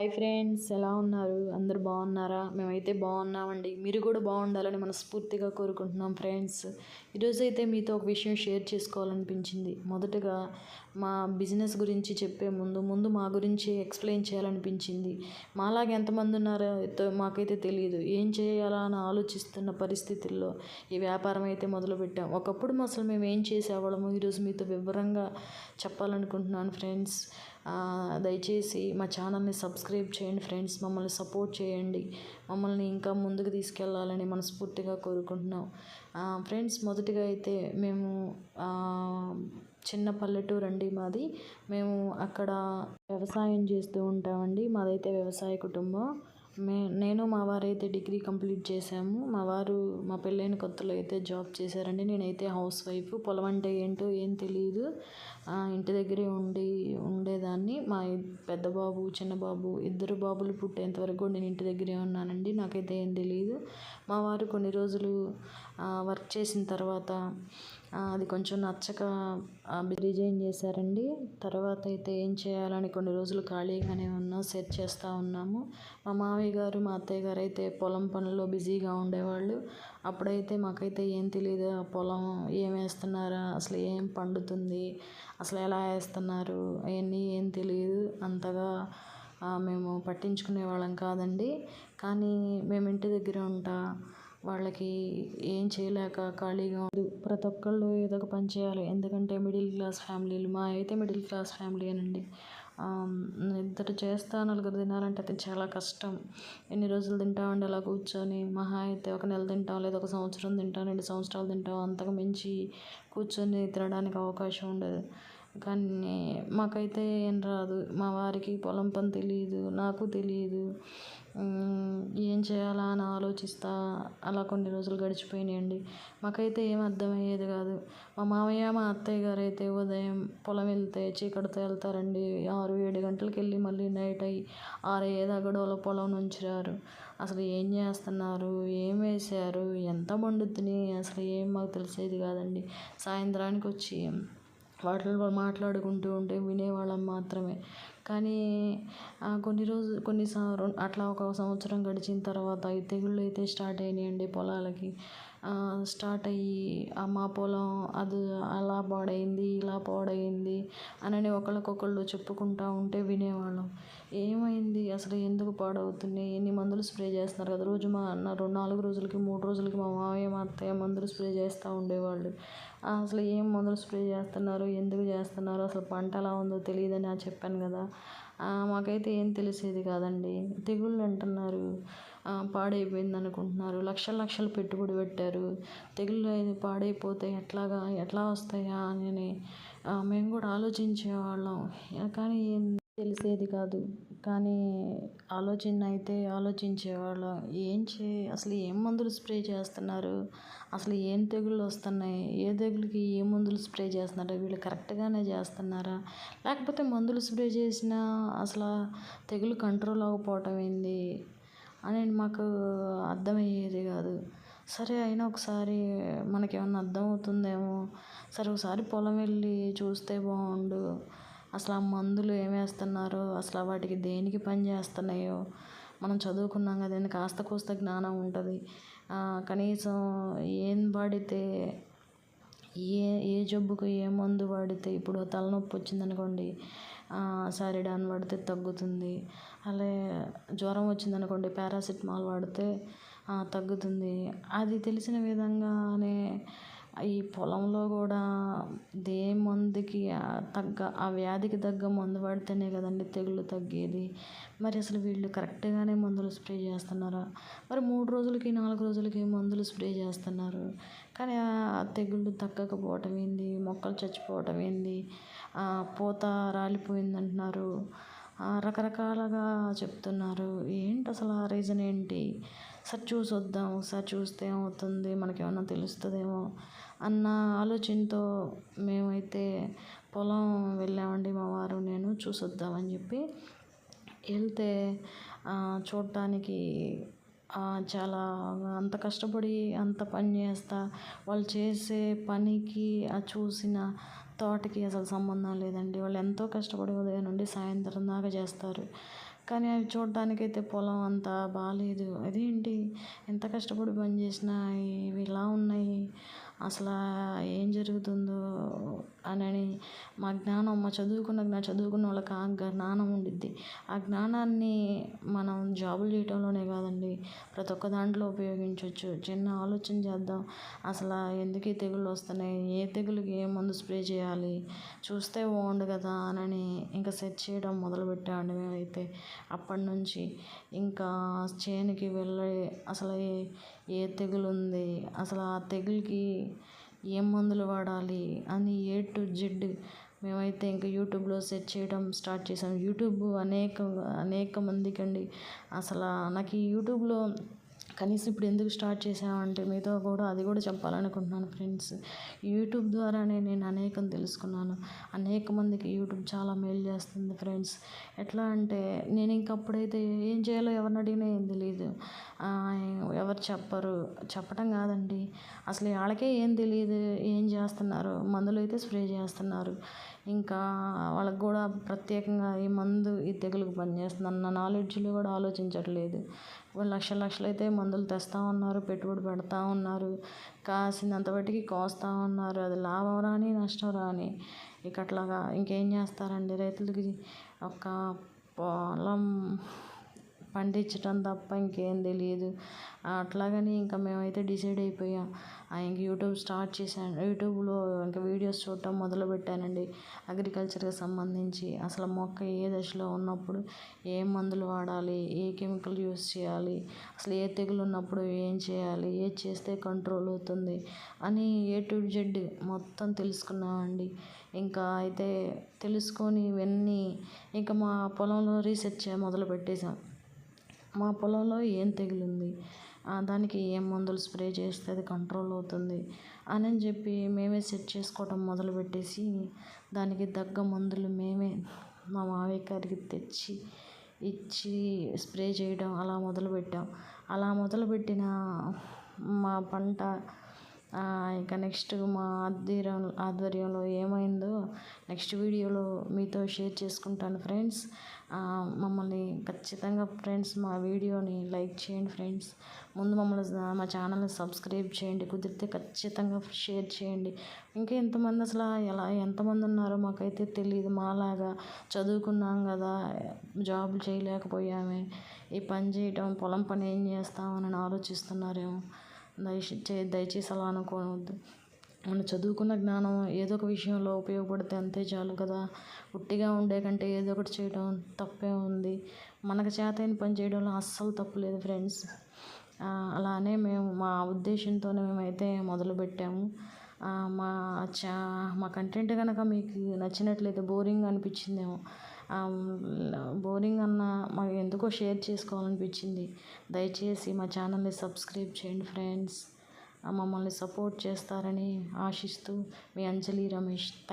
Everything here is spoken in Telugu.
హాయ్ ఫ్రెండ్స్ ఎలా ఉన్నారు? అందరు బాగున్నారా? మేమైతే బాగున్నామండి. మీరు కూడా బాగుండాలని మనస్ఫూర్తిగా కోరుకుంటున్నాం ఫ్రెండ్స్. ఈరోజు అయితే మీతో ఒక విషయం షేర్ చేసుకోవాలనిపించింది. మొదటగా మా బిజినెస్ గురించి చెప్పే ముందు ముందు మా గురించి ఎక్స్ప్లెయిన్ చేయాలనిపించింది. మాలాగా ఎంతమంది ఉన్నారో మాకైతే తెలియదు ఏం చేయాలా అని ఆలోచిస్తున్న పరిస్థితుల్లో ఈ వ్యాపారం అయితే మొదలుపెట్టాం. ఒకప్పుడు అసలు మేము ఏం చేసేవాళ్ళము ఈరోజు మీతో వివరంగా చెప్పాలనుకుంటున్నాను ఫ్రెండ్స్. దయచేసి మా ఛానల్ని సబ్స్క్రైబ్ చేయండి ఫ్రెండ్స్ మమ్మల్ని సపోర్ట్ చేయండి. మమ్మల్ని ఇంకా ముందుకు తీసుకెళ్ళాలని మనస్ఫూర్తిగా కోరుకుంటున్నాం. ఫ్రెండ్స్ మొదటిగా అయితే మేము చిన్న పల్లెటూరు అండి మాది. మేము అక్కడ వ్యవసాయం చేస్తూ ఉంటామండి. మాదైతే వ్యవసాయ కుటుంబం. మే నేను మా వారైతే డిగ్రీ కంప్లీట్ చేసాము మా వారు మా పెళ్ళైన కొత్తలో అయితే జాబ్ చేశారండి. నేనైతే హౌస్ వైఫ్. పొలం అంటే ఏంటో ఏం తెలియదు ఇంటి దగ్గరే ఉండి ఉండేదాన్ని. మా పెద్ద బాబు చిన్న బాబు ఇద్దరు బాబులు పుట్టేంత వరకు కూడా నేను ఇంటి దగ్గరే ఉన్నానండి. నాకైతే ఏం తెలియదు మా వారు కొన్ని రోజులు వర్క్ చేసిన తర్వాత అది కొంచెం నచ్చక రిజైన్ చేశారండి. తర్వాత అయితే ఏం చేయాలని కొన్ని రోజులు ఖాళీగానే ఉన్నాం సెర్చ్ చేస్తూ ఉన్నాము. మా మావయ్య గారు మా అత్తయ్య గారు అయితే పొలం పనుల్లో బిజీగా ఉండేవాళ్ళు. అప్పుడైతే మాకైతే ఏం తెలియదు ఆ పొలం ఏం వేస్తున్నారా అసలు ఏం పండుతుంది అసలు ఎలా వేస్తున్నారు అవన్నీ ఏం తెలియదు అంతగా మేము పట్టించుకునే వాళ్ళం కాదండి. కానీ మేము ఇంటి దగ్గర ఉంటా వాళ్ళకి ఏం చేయలేక ఖాళీగా ఉంది ప్రతి ఒక్కళ్ళు ఏదో ఒక పని చేయాలి. ఎందుకంటే మిడిల్ క్లాస్ ఫ్యామిలీలు మా అయితే మిడిల్ క్లాస్ ఫ్యామిలీ అనండి. ఇద్దరు చేస్తా నలుగురు తినాలంటే అది చాలా కష్టం. ఎన్ని రోజులు తింటామండి అలా కూర్చొని? మహా అయితే ఒక నెల తింటాం లేదా ఒక సంవత్సరం తింటాం రెండు సంవత్సరాలు తింటాం అంతకు మించి కూర్చొని తినడానికి అవకాశం ఉండదు. కానీ మాకైతే ఏం రాదు. మా వారికి పొలం పని తెలియదు నాకు తెలియదు ఏం చేయాలా అని ఆలోచిస్తా. అలా కొన్ని రోజులు గడిచిపోయినాయండి. మాకైతే ఏం అర్థమయ్యేది కాదు. మా మామయ్య మా అత్తయ్య గారు అయితే ఉదయం పొలం వెళ్తే చీకటితో వెళ్తారండి. ఆరు ఏడు గంటలకు వెళ్ళి మళ్ళీ నైట్ అయ్యి ఆరు అయ్యేదాకా డోల పొలం నుంచి రారు. అసలు ఏం చేస్తున్నారు? ఏం వేశారు? ఎంత పండుతుంది అసలు ఏం మాకు తెలిసేది కాదండి. సాయంత్రానికి వచ్చి వాటిలో మాట్లాడుకుంటూ ఉంటే వినేవాళ్ళం మాత్రమే. కానీ కొన్ని రోజు కొన్ని అట్లా ఒక సంవత్సరం గడిచిన తర్వాత ఈ తెగుళ్ళు అయితే స్టార్ట్ అయినాయండి పొలాలకి. స్టార్ట్ అయ్యి మా పొలం అది అలా పాడైంది ఇలా పాడైంది అని ఒకళ్ళకొకళ్ళు చెప్పుకుంటా ఉంటే వినేవాళ్ళం. ఏమైంది? అసలు ఎందుకు పాడవుతున్నాయి? ఎన్ని మందులు స్ప్రే చేస్తున్నారు కదా? రోజు మా అన్న రెండు నాలుగు రోజులకి మూడు రోజులకి మా మామయ్య మా అత్తయ్య మందులు స్ప్రే చేస్తూ ఉండేవాళ్ళు. అసలు ఏం మందులు స్ప్రే చేస్తున్నారు? ఎందుకు చేస్తున్నారు? అసలు పంట ఎలా ఉందో తెలియదని చెప్పాను కదా. మాకైతే ఏం తెలిసేది కాదండి. తెగుళ్ళు అంటున్నారు. పాడైపోయింది అనుకుంటున్నారు. లక్షల లక్షలు పెట్టుబడి పెట్టారు. తెగుళ్ళు అయితే పాడైపోతే ఎట్లాగా ఎట్లా వస్తాయా అని మేము కూడా ఆలోచించేవాళ్ళం. కానీ ఏం తెలిసేది కాదు. కానీ ఆలోచన అయితే ఆలోచించేవాళ్ళం. ఏం చే అసలు ఏం మందులు స్ప్రే చేస్తున్నారు? అసలు ఏం తెగుళ్ళు వస్తున్నాయి? ఏ తెగులుకి ఏ మందులు స్ప్రే చేస్తున్నారు? వీళ్ళు కరెక్ట్గానే చేస్తున్నారా? లేకపోతే మందులు స్ప్రే చేసినా అసలు తెగులు కంట్రోల్ అవ్వకపోవటం ఏంది? అని మాకు అర్థమయ్యేది కాదు. సరే అయినా ఒకసారి మనకేమన్నా అర్థమవుతుందేమో. సరే ఒకసారి పొలం వెళ్ళి చూస్తే బాగుండు. అసలు ఆ మందులు ఏమేస్తున్నారో వేస్తున్నారో అసలు వాటికి దేనికి పని చేస్తున్నాయో. మనం చదువుకున్నాం కదండి కాస్త కూస్త జ్ఞానం ఉంటుంది. కనీసం ఏం వాడితే ఏ ఏ జబ్బుకు ఏ మందు వాడితే ఇప్పుడు తలనొప్పి వచ్చిందనుకోండి సారిడాన్ వాడితే తగ్గుతుంది. అలాగే జ్వరం వచ్చిందనుకోండి పారాసిటమాల్ వాడితే తగ్గుతుంది. అది తెలిసిన విధంగానే ఈ పొలంలో కూడా దే మందుకి తగ్గ ఆ వ్యాధికి తగ్గ మందు వాడితేనే కదండి తెగులు తగ్గేది. మరి అసలు వీళ్ళు కరెక్ట్గానే మందులు స్ప్రే చేస్తున్నారా? మరి మూడు రోజులకి నాలుగు రోజులకి మందులు స్ప్రే చేస్తున్నారు. కానీ ఆ తెగుళ్ళు తగ్గకపోవటం ఏంది? మొక్కలు చచ్చిపోవటం ఏంది? పూత రాలిపోయింది అంటున్నారు రకరకాలుగా చెప్తున్నారు. ఏంటి అసలు ఆ రీజన్ ఏంటి? సరే చూసి వద్దాం ఒకసారి చూస్తే ఏమవుతుంది? మనకేమన్నా తెలుస్తుందేమో అన్న ఆలోచనతో మేమైతే పొలం వెళ్ళామండి మా వారు. నేను చూసొద్దామని చెప్పి వెళ్తే చూడటానికి చాలా అంత కష్టపడి అంత పని చేస్తా. వాళ్ళు చేసే పనికి ఆ చూసిన తోటకి అసలు సంబంధం లేదండి. వాళ్ళు ఎంతో కష్టపడి ఉదయం నుండి సాయంత్రం దాకా చేస్తారు. కానీ అవి చూడటానికైతే పొలం అంతా బాగాలేదు అదేంటి? ఎంత కష్టపడి పని చేసినా ఇవి ఇలా ఉన్నాయి. అసలు ఏం జరుగుతుందో అని మా జ్ఞానం మా చదువుకున్న జ్ఞా చదువుకున్న వాళ్ళకి ఆ జ్ఞానం ఉండిద్ది. ఆ జ్ఞానాన్ని మనం జాబులు చేయటంలోనే కాదండి ప్రతి ఒక్క దాంట్లో ఉపయోగించవచ్చు చిన్న ఆలోచన చేద్దాం అసలు ఎందుకు ఈ తెగుళ్ళు వస్తున్నాయి? ఏ తెగులుకి ఏ మందు స్ప్రే చేయాలి? చూస్తే బాగుండు కదా అని ఇంకా సెర్చ్ చేయడం మొదలుపెట్టామండి మేమైతే అప్పటి నుంచి. ఇంకా చేనుకి వెళ్ళి అసలు ఏ ఏ తెగులు ఉంది అసలు ఆ తెగులుకి ఏం మందులు వాడాలి అని ఏ టు జెడ్ మేమైతే ఇంకా యూట్యూబ్లో సెర్చ్ చేయడం స్టార్ట్ చేసాం. యూట్యూబ్ అనేక అనేక మందికి అండి. అసలు నాకు ఈ యూట్యూబ్లో కనీసం ఇప్పుడు ఎందుకు స్టార్ట్ చేసామంటే మీతో కూడా అది కూడా చెప్పాలనుకుంటున్నాను ఫ్రెండ్స్. యూట్యూబ్ ద్వారానే నేను అనేకం తెలుసుకున్నాను. అనేక మందికి యూట్యూబ్ చాలా మేలు చేస్తుంది ఫ్రెండ్స్. ఎట్లా అంటే నేను ఇంకప్పుడైతే ఏం చేయాలో ఎవరిని అడిగినా ఏం తెలియదు ఎవరు చెప్పరు. చెప్పడం కాదండి. అసలు వాళ్ళకే ఏం తెలియదు ఏం చేస్తున్నారు? మందులు అయితే స్ప్రే చేస్తున్నారు. ఇంకా వాళ్ళకి కూడా ప్రత్యేకంగా ఈ మందు ఈ తెగులుకు పనిచేస్తుంది అన్న కూడా ఆలోచించట్లేదు. లక్షల లక్షలు అయితే మందులు తెస్తూ ఉన్నారు పెట్టుబడి పెడతా ఉన్నారు కాసినంత బట్టికి కోస్తూ ఉన్నారు. అది లాభం రాని నష్టం రాని. ఇక అట్లాగా ఇంకేం చేస్తారండి రైతులకి? ఒక పొలం పండించటం తప్ప ఇంకేం తెలియదు. అట్లాగని ఇంకా మేమైతే డిసైడ్ అయిపోయాం. ఇంక యూట్యూబ్ స్టార్ట్ చేశాను. యూట్యూబ్లో ఇంకా వీడియోస్ చూడటం మొదలుపెట్టానండి. అగ్రికల్చర్కి సంబంధించి అసలు మొక్క ఏ దశలో ఉన్నప్పుడు ఏ మందులు వాడాలి ఏ కెమికల్ యూస్ చేయాలి అసలు ఏ తెగులు ఉన్నప్పుడు ఏం చేయాలి ఏది చేస్తే కంట్రోల్ అవుతుంది అని ఏ టు జెడ్ మొత్తం తెలుసుకున్నామండి. ఇంకా అయితే తెలుసుకొని ఇవన్నీ ఇంకా మా పొలంలో రీసెర్చ్ మొదలు పెట్టేశాం మా పొలంలో ఏం తెగులుంది? దానికి ఏం మందులు స్ప్రే చేస్తే అది కంట్రోల్ అవుతుంది? అని చెప్పి మేమే సెట్ చేసుకోవటం మొదలుపెట్టేసి దానికి తగ్గ మందులు మేమే మా మావయ్య గారికి తెచ్చి ఇచ్చి స్ప్రే చేయడం అలా మొదలుపెట్టాం. అలా మొదలుపెట్టిన మా పంట ఇక నెక్స్ట్ మా ఆధ్వర్యం ఆధ్వర్యంలో ఏమైందో నెక్స్ట్ వీడియోలో మీతో షేర్ చేసుకుంటాను ఫ్రెండ్స్ మమ్మల్ని ఖచ్చితంగా ఫ్రెండ్స్ మా వీడియోని లైక్ చేయండి ఫ్రెండ్స్ ముందు మమ్మల్ని మా ఛానల్ని సబ్స్క్రైబ్ చేయండి కుదిరితే ఖచ్చితంగా షేర్ చేయండి. ఇంకా ఎంతమంది అసలు ఎలా ఎంతమంది ఉన్నారో మాకైతే తెలియదు మాలాగా చదువుకున్నాం కదా జాబులు చేయలేకపోయామే. ఈ పని చేయటం పొలం పని ఏం చేస్తామని ఆలోచిస్తున్నారేమో. దయచే దయచేసి అలా అనుకోవద్దు. మనం చదువుకున్న జ్ఞానం ఏదో ఒక విషయంలో ఉపయోగపడితే అంతే చాలు కదా. ఉట్టిగా ఉండే కంటే ఏదో ఒకటి చేయడం తప్పే ఉంది. మనకు చేతైన పని చేయడంలో అస్సలు తప్పు లేదు ఫ్రెండ్స్. అలానే మేము మా ఉద్దేశంతోనే మేమైతే మొదలుపెట్టాము మా చా మా కంటెంట్ కనుక మీకు నచ్చినట్లయితే బోరింగ్ అనిపించిందేమో. బోరింగ్ అన్న మాకు ఎందుకో షేర్ చేసుకోవాలనిపించింది. దయచేసి మా ఛానల్ని సబ్స్క్రైబ్ చేయండి ఫ్రెండ్స్. మమ్మల్ని సపోర్ట్ చేస్తారని ఆశిస్తూ మీ అంజలి రమేష్ థ్యాంక్